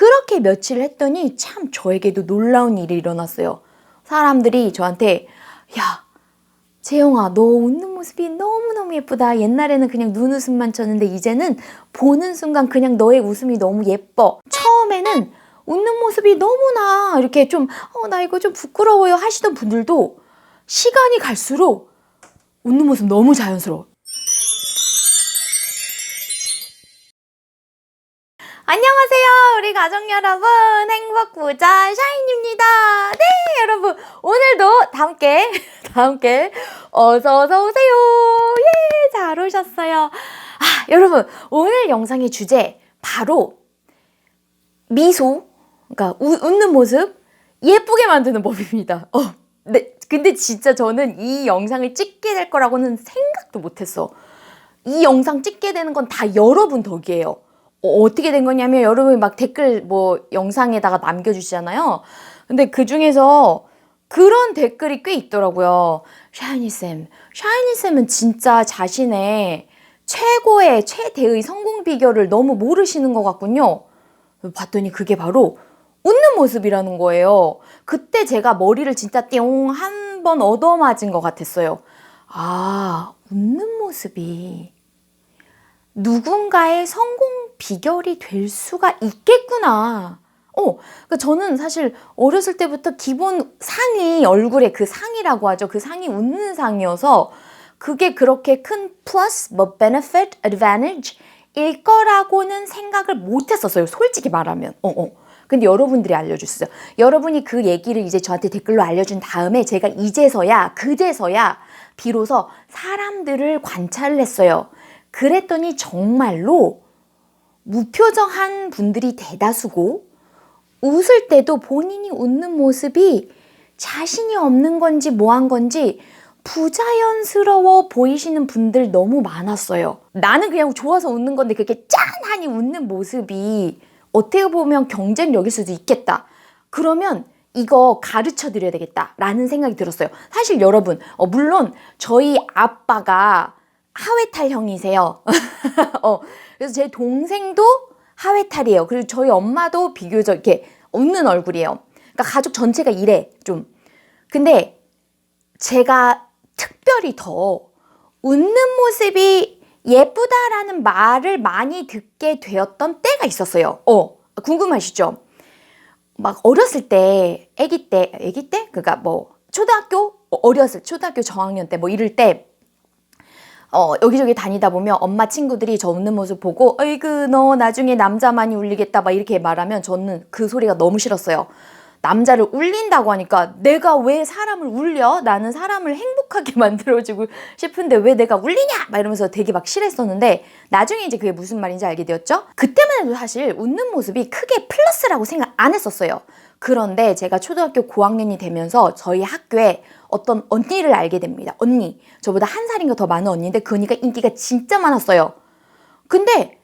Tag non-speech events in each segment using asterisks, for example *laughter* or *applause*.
그렇게 며칠 했더니 참 저에게도 놀라운 일이 일어났어요. 사람들이 저한테 야 재영아 너 웃는 모습이 너무너무 예쁘다. 옛날에는 그냥 눈웃음만 쳤는데 이제는 보는 순간 그냥 너의 웃음이 너무 예뻐. 처음에는 웃는 모습이 너무나 이렇게 좀 어 나 이거 좀 부끄러워요 하시던 분들도 시간이 갈수록 웃는 모습 너무 자연스러워. 안녕하세요. 우리 가족 여러분. 행복 부자 샤인입니다. 네, 여러분. 오늘도 다 함께, *laughs* 다 함께 어서 어서 오세요. 예, 잘 오셨어요. 아, 여러분. 오늘 영상의 주제 바로 미소, 그러니까 우, 웃는 모습 예쁘게 만드는 법입니다. 어, 네. 근데 진짜 저는 이 영상을 찍게 될 거라고는 생각도 못 했어. 이 영상 찍게 되는 건 다 여러분 덕이에요. 어, 어떻게 된 거냐면 여러분이 막 댓글 뭐 영상에다가 남겨주시잖아요. 근데 그 중에서 그런 댓글이 꽤 있더라고요. 샤이니쌤, 샤이니쌤은 진짜 자신의 최고의 최대의 성공 비결을 너무 모르시는 것 같군요. 봤더니 그게 바로 웃는 모습이라는 거예요. 그때 제가 머리를 진짜 띵 한 번 얻어맞은 것 같았어요. 아, 웃는 모습이 누군가의 성공 비결이 될 수가 있겠구나. 어, 그러니까 저는 사실 어렸을 때부터 기본 상이 얼굴에 그 상이라고 하죠. 그 상이 웃는 상이어서 그게 그렇게 큰 플러스, 뭐 benefit, advantage 일 거라고는 생각을 못 했었어요. 솔직히 말하면. 어, 어. 근데 여러분들이 알려주셨어요. 여러분이 그 얘기를 이제 저한테 댓글로 알려준 다음에 제가 이제서야, 그제서야 비로소 사람들을 관찰을 했어요. 그랬더니 정말로 무표정한 분들이 대다수고 웃을 때도 본인이 웃는 모습이 자신이 없는 건지 뭐한 건지 부자연스러워 보이시는 분들 너무 많았어요. 나는 그냥 좋아서 웃는 건데 그렇게 짠하니 웃는 모습이 어떻게 보면 경쟁력일 수도 있겠다. 그러면 이거 가르쳐 드려야 되겠다. 라는 생각이 들었어요. 사실 여러분, 어, 물론 저희 아빠가 하회탈형이세요. *laughs* 어, 그래서 제 동생도 하회탈이에요. 그리고 저희 엄마도 비교적 이렇게 웃는 얼굴이에요. 그러니까 가족 전체가 이래, 좀. 근데 제가 특별히 더 웃는 모습이 예쁘다라는 말을 많이 듣게 되었던 때가 있었어요. 어, 궁금하시죠? 막 어렸을 때, 아기 때, 아기 때? 그니까 뭐, 초등학교? 어렸을, 초등학교 저학년 때 뭐 이럴 때, 어, 여기저기 다니다 보면 엄마 친구들이 저 웃는 모습 보고, 어이구, 너 나중에 남자 많이 울리겠다, 막 이렇게 말하면 저는 그 소리가 너무 싫었어요. 남자를 울린다고 하니까 내가 왜 사람을 울려? 나는 사람을 행복하게 *laughs* 만들어주고 싶은데 왜 내가 울리냐? 막 이러면서 되게 막 싫었었는데 나중에 이제 그게 무슨 말인지 알게 되었죠? 그때만 해도 사실 웃는 모습이 크게 플러스라고 생각 안 했었어요. 그런데 제가 초등학교 고학년이 되면서 저희 학교에 어떤 언니를 알게 됩니다. 언니. 저보다 한 살인가 더 많은 언니인데 그 언니가 인기가 진짜 많았어요. 근데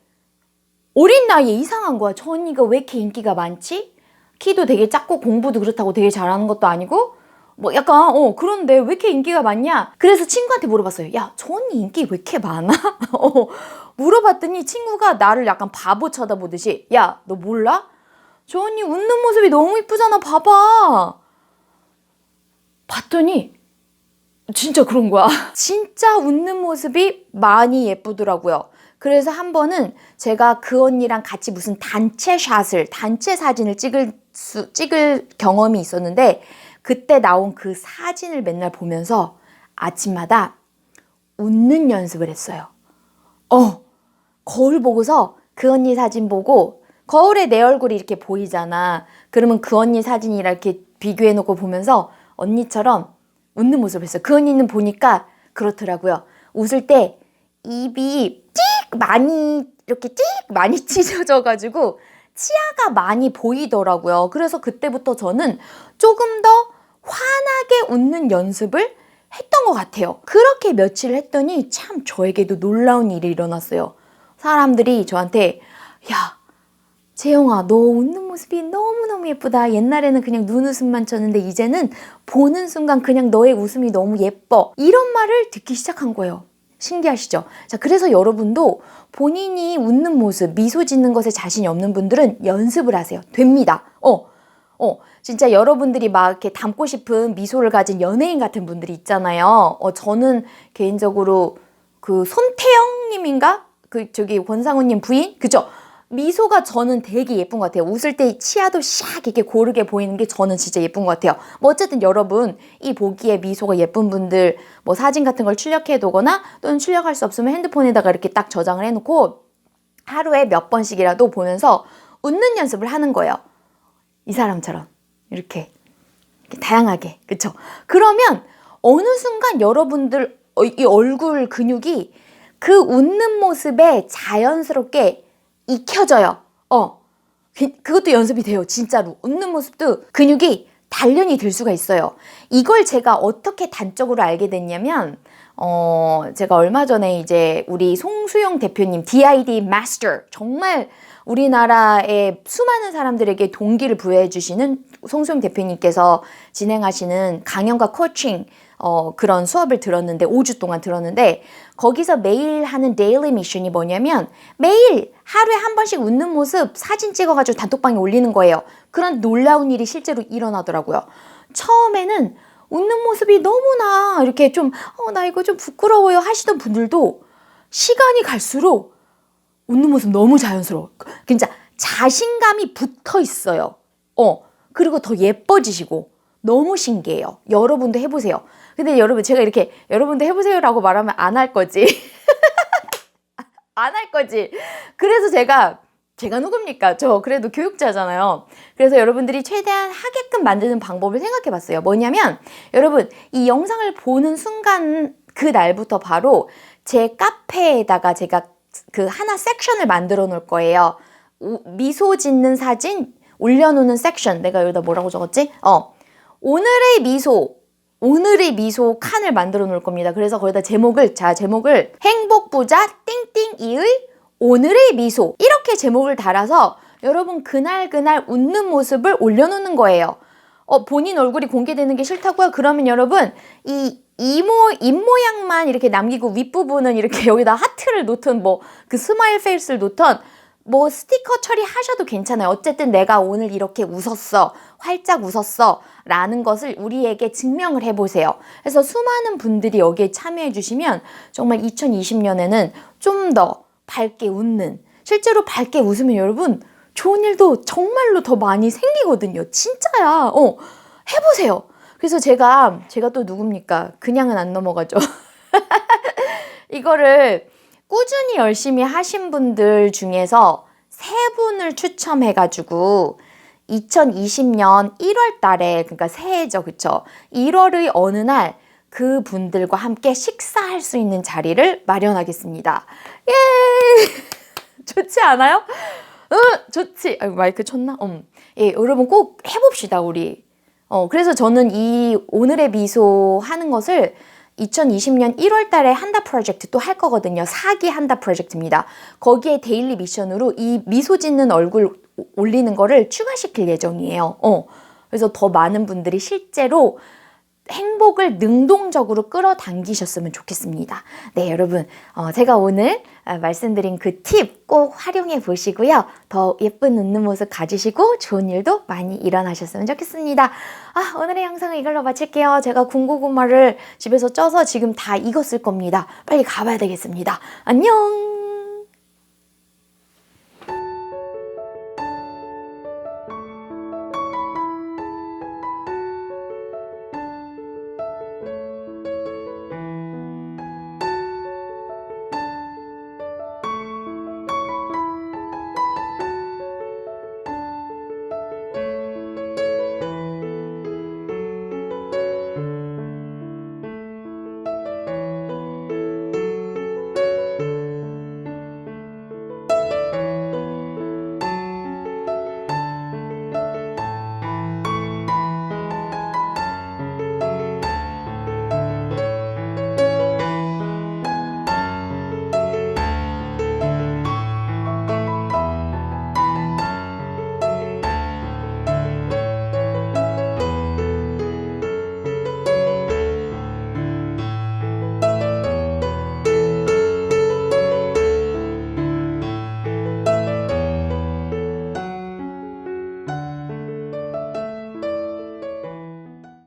어린 나이에 이상한 거야. 저 언니가 왜 이렇게 인기가 많지? 키도 되게 작고 공부도 그렇다고 되게 잘하는 것도 아니고 뭐 약간 어 그런데 왜 이렇게 인기가 많냐? 그래서 친구한테 물어봤어요. 야, 저 언니 인기 왜 이렇게 많아? *laughs* 어, 물어봤더니 친구가 나를 약간 바보 쳐다보듯이 야, 너 몰라? 저 언니 웃는 모습이 너무 이쁘잖아. 봐봐. 봤더니 진짜 그런 거야. *laughs* 진짜 웃는 모습이 많이 예쁘더라고요. 그래서 한 번은 제가 그 언니랑 같이 무슨 단체 샷을, 단체 사진을 찍을 수, 찍을 경험이 있었는데, 그때 나온 그 사진을 맨날 보면서 아침마다 웃는 연습을 했어요. 어, 거울 보고서 그 언니 사진 보고, 거울에 내 얼굴이 이렇게 보이잖아. 그러면 그 언니 사진이랑 이렇게 비교해 놓고 보면서 언니처럼 웃는 모습을 했어요. 그 언니는 보니까 그렇더라고요. 웃을 때 입이 찍 많이 이렇게 찍 많이 *laughs* 찢어져 가지고 치아가 많이 보이더라고요. 그래서 그때부터 저는 조금 더 환하게 웃는 연습을 했던 것 같아요. 그렇게 며칠 했더니 참 저에게도 놀라운 일이 일어났어요. 사람들이 저한테 야 재영아, 너 웃는 모습이 너무너무 예쁘다. 옛날에는 그냥 눈웃음만 쳤는데 이제는 보는 순간 그냥 너의 웃음이 너무 예뻐. 이런 말을 듣기 시작한 거예요. 신기하시죠? 자, 그래서 여러분도 본인이 웃는 모습, 미소 짓는 것에 자신이 없는 분들은 연습을 하세요. 됩니다. 어, 어, 진짜 여러분들이 막 이렇게 닮고 싶은 미소를 가진 연예인 같은 분들이 있잖아요. 어, 저는 개인적으로 그 손태영님인가? 그 저기 권상우님 부인? 그죠? 미소가 저는 되게 예쁜 것 같아요. 웃을 때 치아도 샥 이렇게 고르게 보이는 게 저는 진짜 예쁜 것 같아요. 뭐 어쨌든 여러분 이 보기에 미소가 예쁜 분들 뭐 사진 같은 걸 출력해 두거나 또는 출력할 수 없으면 핸드폰에다가 이렇게 딱 저장을 해놓고 하루에 몇 번씩이라도 보면서 웃는 연습을 하는 거예요. 이 사람처럼 이렇게, 이렇게 다양하게 그쵸? 그러면 어느 순간 여러분들 어, 이 얼굴 근육이 그 웃는 모습에 자연스럽게 익혀져요. 어. 그- 그것도 연습이 돼요. 진짜로. 웃는 모습도 근육이 단련이 될 수가 있어요. 이걸 제가 어떻게 단적으로 알게 됐냐면, 어, 제가 얼마 전에 이제 우리 송수영 대표님, DID 마스터, 정말 우리나라의 수많은 사람들에게 동기를 부여해 주시는 송수영 대표님께서 진행하시는 강연과 코칭, 어, 그런 수업을 들었는데, 5주 동안 들었는데, 거기서 매일 하는 데일리 미션이 뭐냐면, 매일 하루에 한 번씩 웃는 모습 사진 찍어가지고 단톡방에 올리는 거예요. 그런 놀라운 일이 실제로 일어나더라고요. 처음에는 웃는 모습이 너무나 이렇게 좀, 어, 나 이거 좀 부끄러워요 하시던 분들도 시간이 갈수록 웃는 모습 너무 자연스러워. 진짜 자신감이 붙어 있어요. 어, 그리고 더 예뻐지시고 너무 신기해요. 여러분도 해보세요. 근데 여러분 제가 이렇게 여러분도 해보세요라고 말하면 안 할 거지. *laughs* 안 할 거지. 그래서 제가 제가 누굽니까? 저 그래도 교육자잖아요. 그래서 여러분들이 최대한 하게끔 만드는 방법을 생각해 봤어요. 뭐냐면 여러분 이 영상을 보는 순간 그 날부터 바로 제 카페에다가 제가 그 하나 섹션을 만들어 놓을 거예요. 우- 미소 짓는 사진 올려놓는 섹션. 내가 여기다 뭐라고 적었지? 어. 오늘의 미소. 오늘의 미소 칸을 만들어 놓을 겁니다. 그래서 거기다 제목을, 자, 제목을 행복부자 띵띵이의 오늘의 미소. 이렇게 제목을 달아서 여러분 그날그날 웃는 모습을 올려놓는 거예요. 어, 본인 얼굴이 공개되는 게 싫다고요? 그러면 여러분, 이 이모, 입모양만 이렇게 남기고 윗부분은 이렇게 *laughs* 여기다 하트를 놓든 뭐 그 스마일 페이스를 놓든 뭐 스티커 처리하셔도 괜찮아요. 어쨌든 내가 오늘 이렇게 웃었어. 활짝 웃었어. 라는 것을 우리에게 증명을 해보세요. 그래서 수많은 분들이 여기에 참여해 주시면 정말 2020년에는 좀 더 밝게 웃는, 실제로 밝게 웃으면 여러분 좋은 일도 정말로 더 많이 생기거든요. 진짜야. 어, 해보세요. 그래서 제가, 제가 또 누굽니까? 그냥은 안 넘어가죠. *laughs* 이거를 꾸준히 열심히 하신 분들 중에서 세 분을 추첨해가지고 2020년 1월 달에, 그러니까 새해죠, 그쵸? 1월의 어느 날 그 분들과 함께 식사할 수 있는 자리를 마련하겠습니다. 예! *laughs* 좋지 않아요? 응, 좋지. 아이고, 마이크 쳤나? 음. 예, 여러분 꼭 해봅시다, 우리. 어, 그래서 저는 이 오늘의 미소 하는 것을 2020년 1월 달에 한다 프로젝트 또 할 거거든요. 사기 한다 프로젝트입니다. 거기에 데일리 미션으로 이 미소 짓는 얼굴 오- 올리는 거를 추가시킬 예정이에요. 어. 그래서 더 많은 분들이 실제로 행복을 능동적으로 끌어당기셨으면 좋겠습니다. 네, 여러분. 어, 제가 오늘 아, 말씀드린 그 팁 꼭 활용해 보시고요. 더 예쁜 웃는 모습 가지시고 좋은 일도 많이 일어나셨으면 좋겠습니다. 아, 오늘의 영상은 이걸로 마칠게요. 제가 군고구마를 집에서 쪄서 지금 다 익었을 겁니다. 빨리 가봐야 되겠습니다. 안녕!